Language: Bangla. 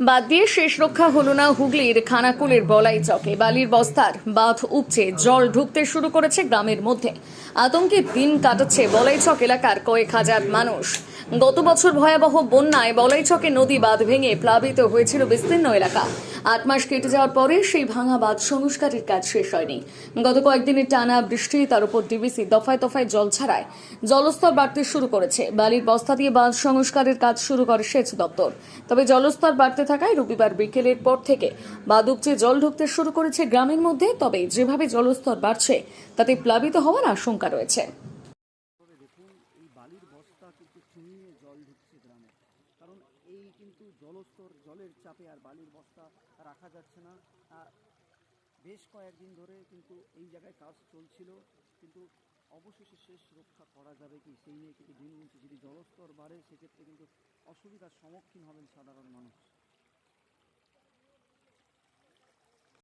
বাদ দিয়ে শেষ রক্ষা হল না হুগলির খানাকুলের বলাই চকে। বালির বস্তার বাঁধ উপচে জল ঢুকতে শুরু করেছে গ্রামের মধ্যে। আতঙ্কে দিন কাটাচ্ছে বলাই চক এলাকার কয়েক হাজার মানুষ। গত বছর ভয়াবহ বন্যায় বলাইচকে নদী বাঁধ ভেঙে প্লাবিত হয়েছিল বিস্তীর্ণ এলাকা। আট মাস কেটে যাওয়ার পরে সেই ভাঙা বাঁধ সংস্কারের কাজ শেষ হয়নি। গত কয়েকদিনের টানা বৃষ্টি, তার উপর ডিবিসি দফায় দফায় জল ছাড়ায় জলস্তর বাড়তে শুরু করেছে। বালির বস্তা দিয়ে বাঁধ সংস্কারের কাজ শুরু করে সেচ দপ্তর। তবে জলস্তর বাড়তে থাকায় রবিবার বিকেলের পর থেকে বাঁধ উপচে জল ঢুকতে শুরু করেছে গ্রামের মধ্যে। তবে যেভাবে জলস্তর বাড়ছে, তাতে প্লাবিত হওয়ার আশঙ্কা রয়েছে। এই বালির বস্তা কিন্তু চুইয়ে জল ঢুকছে গ্রামে। কারণ এই কিন্তু জলস্তর জলের চাপে আর বালির বস্তা রাখা যাচ্ছে না। আহ, বেশ কয়েকদিন ধরে কিন্তু এই জায়গায় কাজ চলছিল কিন্তু অবশেষে শেষ রক্ষা করা যাবে কি? সেই নিয়ে কিন্তু দিন যদি জলস্তর বাড়ে সেক্ষেত্রে কিন্তু অসুবিধার সম্মুখীন হবেন সাধারণ মানুষ।